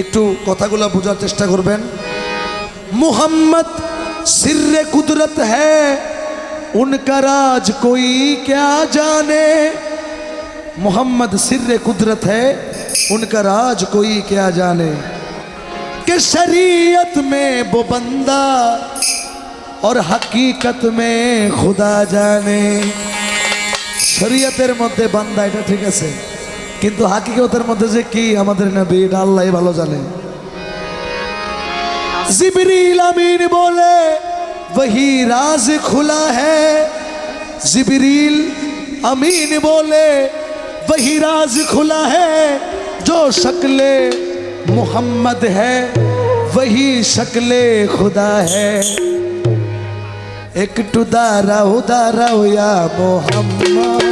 একটু কথাগুলো বোঝার চেষ্টা করবেন মোহাম্মদ सिर्रे कुदरत है उनका राज कोई क्या जाने मोहम्मद सिर्रे कुदरत है उनका राज कोई क्या जाने कि शरीयत में वो बंदा और हकीकत में खुदा जाने শরীয়তের মধ্যে বান্দা এটা ঠিক আছে কিন্তু হাকিকতের মধ্যে যে কি আমাদের নবী এটা আল্লাহ ভালো জানে जिबरील अमीन बोले वही राज खुला है जिबरील अमीन बोले वही राज खुला है जो शक्ल मोहम्मद है वही शक्ल खुदा है একটু দাঁড়াও দাঁড়াও ইয়া মোহাম্মদ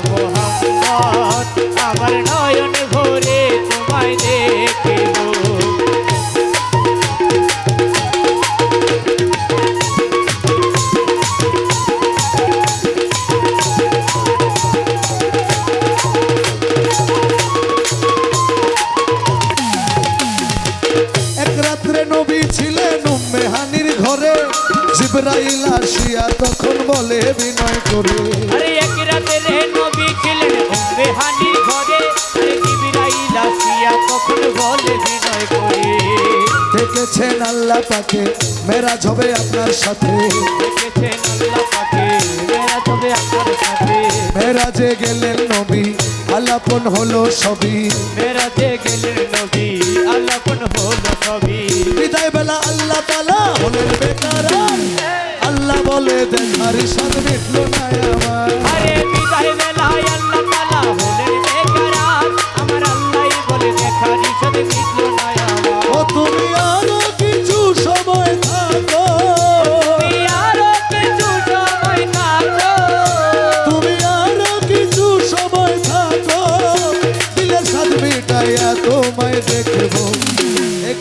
দেখেছেন আল্লাহ পাকে মেরাজ হবে আপনার সাথে। আল্লাহ মেরাজে গেলেন নবী আলাপন হলো সবই। মেরাতে গেলেন নবী আল্লাহ কোন হলো সবই। বিদায় বেলা আল্লাহ তালা হলেন বেকার আল্লাহ বলে দেখার সাথ মিটল না আমার। আরে বিদায় বেলায় আল্লাহ তাআলা হলেন বেকার আমার আল্লাহই বলে দেখারি সাথে মিটলো না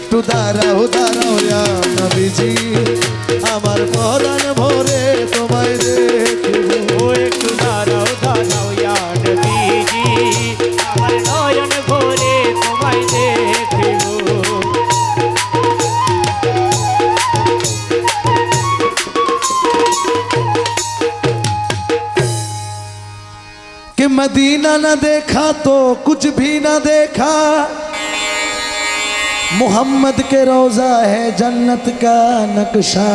একটু দাঁড়াও দাঁড়াও ইয়া নবীজি আমার পরাণ ভরে তোমায় দেখবো ও একটু দাঁড়াও দাঁড়াও ইয়া নবীজি আমার নয়ন ভরে তোমায় দেখবো कि मदीना न देखा तो कुछ भी न देखा मोहम्मद के रोजा है जन्नत का नक्शा।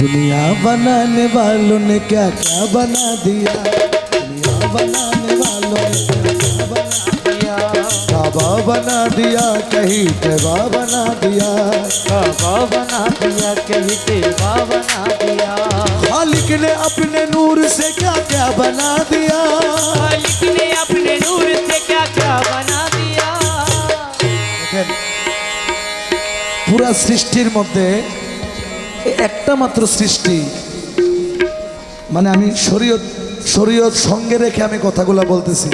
दुनिया बनाने वालों ने क्या क्या बना दिया? दुनिया बनाने वालों ने क्या क्या बना दिया? काबा बना दिया, कहीं तेवा बना दिया। बाबा बना दिया, कहीं तेवा बना दिया। खालिक ने अपने नूर से क्या क्या बना दिया? পুরা সৃষ্টির মধ্যে একটা মাত্র সৃষ্টি। মানে আমি শরীয়ত শরীয়ত সঙ্গে রেখে আমি কথাগুলো বলতেছি।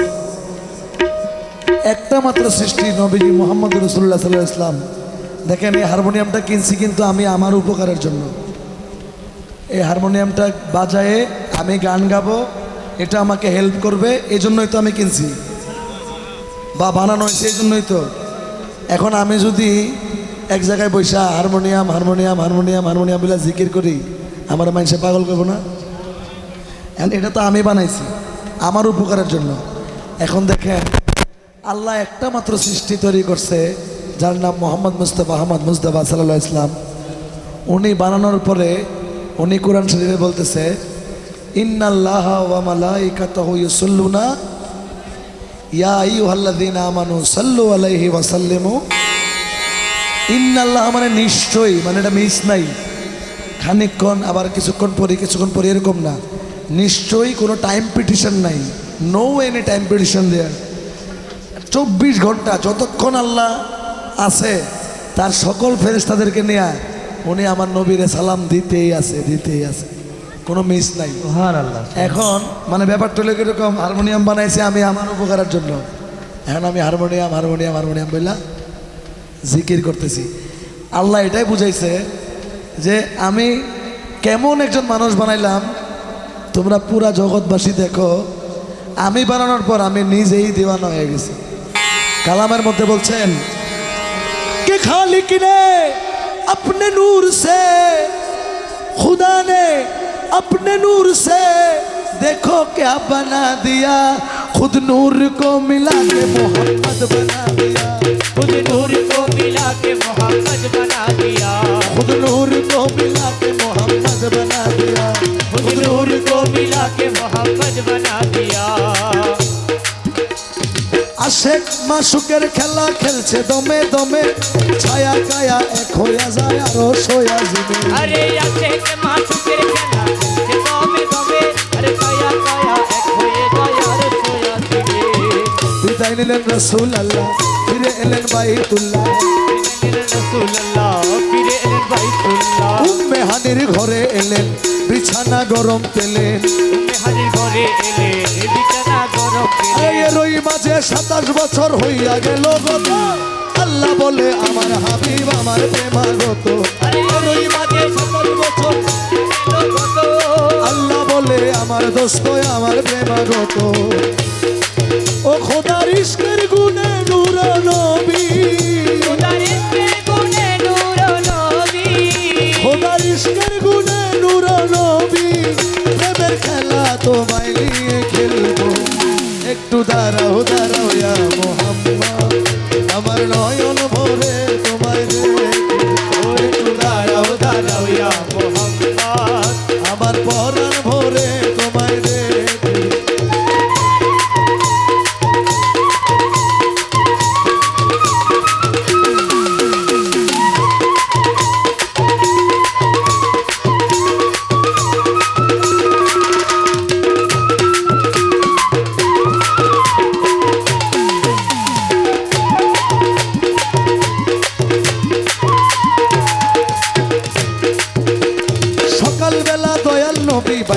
একটা মাত্র সৃষ্টি, নবীজি মোহাম্মদ রসুল্লাহ সাল্লাহ ইসলাম দেখেন, এই হারমোনিয়ামটা কিনছি কিন্তু আমি আমার উপকারের জন্য। এই হারমোনিয়ামটা বাজায়ে আমি গান গাবো, এটা আমাকে হেল্প করবে এই জন্যই তো আমি কিনছি। বা বানানো হয়েছে এই জন্যই তো। এখন আমি যদি এক জায়গায় বৈশা, হারমোনিয়াম হারমোনিয়াম হারমোনিয়াম হারমোনিয়াম বলে জিকির করি আমার মানুষে পাগল করব না। এটা তো আমি বানাইছি আমার উপকারের জন্য। এখন দেখেন, আল্লাহ একটা মাত্র সৃষ্টি তৈরি করছে, যার নাম মোহাম্মদ মুস্তফা আহমদ মুস্তফা সাল্লাহ ইসলাম উনি বানানোর পরে, উনি কোরআন শরীফে বলতেছে, ইন্নাল্লাহ ইয়া আইয়ুহাল্লাযীনা আমানু সাল্লু আলাইহি ওয়া সাল্লিমু ইন্নাল্লাহ মানে নিশ্চয়ই মানে এটা মিস নাই। খানিকক্ষণ আবার কিছুক্ষণ পরে কিছুক্ষণ পরে এরকম না। নিশ্চয়ই কোনো টাইম পিটিশন নাই। No any time petition there চব্বিশ ঘণ্টা যতক্ষণ আল্লাহ আছে তার সকল ফেরেস্তাদেরকে নিয়ে উনি আমার নবীরে সালাম দিতেই আছে দিতেই আছে। কোনো মিস নাই। এখন মানে ব্যাপারটা হলো কীরকম হারমোনিয়াম বানাইছে আমি আমার উপকারের জন্য। এখন আমি হারমোনিয়াম হারমোনিয়াম হারমোনিয়াম বললা জিকির করতেছি আল্লাহ এটাই বুঝাইছে যে আমি কেমন একজন মানুষ বানাইলাম তোমরা পুরা জগৎবাসী দেখো আমি বানানোর পর আমি নিজেই দিওয়ানা হয়ে গেছি কালামের মধ্যে বলছেন কে খালিক ने अपने नूर से खुदा ने अपने नूर से देखो क्या बना दिया खुद नूर को मिला के मोहम्मद बना दिया खुद नूर को मिला के मोहम्मद बना दिया खुद नूर को मिला के मोहम्मद बना दिया खुद नूर को मिला के मोहम्मद बना दिया আশেক মাসুকের খেলা খেলছে দমে দমে ছায়া কায়া এক হইয়া যায় আরো সোয়া জিমে আরে আছে কে মাসুকের খেলা সে দমে দমে আরে কায়া কায়া এক হয়ে যায় আর সোয়া দিবে বিদায় নিলেন রসুল আল্লাহ ফিরে এলেন বাইতুল্লাহ উম্মে হানির ঘরে এলেন বিছানা গরম পেলেন। তুমি হাজির ঘরে এলে বিছানা গরম পেলে এর ওই মাঝে সাতাশ বছর হইয়া গেল গত আল্লাহ বলে আমার হাবিব আমার প্রেমাগত আরে মাঝে সাতাশ বছর আল্লাহ বলে আমার দোস্ত আমার প্রেমাগত ও খোদার ইস্কের গুণে নূর নবী।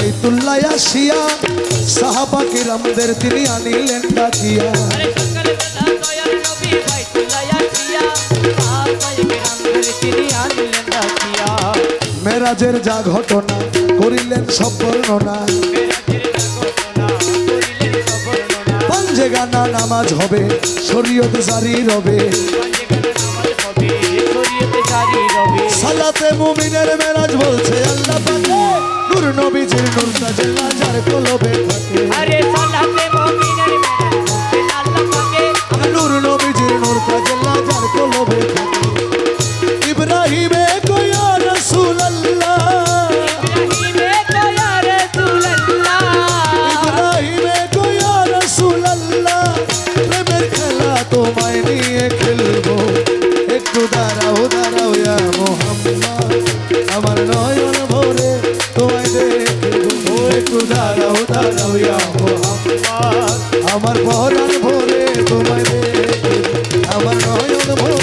নবী বাইতুল্লাহ আসিয়া সাহাবা কিরামদের তিনি আনিলেন ডাকিয়া। মেরাজের যা ঘটনা করিলেন সব বর্ণনা। গানা নামাজ হবে শরীয়ত জারি রবে। সালাতে মুমিনের মেরাজ বলছে আল্লাহ নূর নবীজির নূর তাজেলা যার কলবে থাকে আরে সালাতে মুমিনের আল্লাহ পাকে নূর নবীজির নূর তাজেলা যার কলবে থাকে ইব্রাহিমে কয়া রাসূলুল্লাহ। ইব্রাহিমে তো ইয়া রাসূলুল্লাহ। ইব্রাহিমে কয়া রাসূলুল্লাহ। প্রেমের খেলা তোমায় নিয়ে খেলব। একটু দাঁড়াও দাঁড়াও ইয়া মোহাম্মদ। আমার নয়ন ভরে আমার বহরান ভরে তোমায় আমার নয়ন ভরে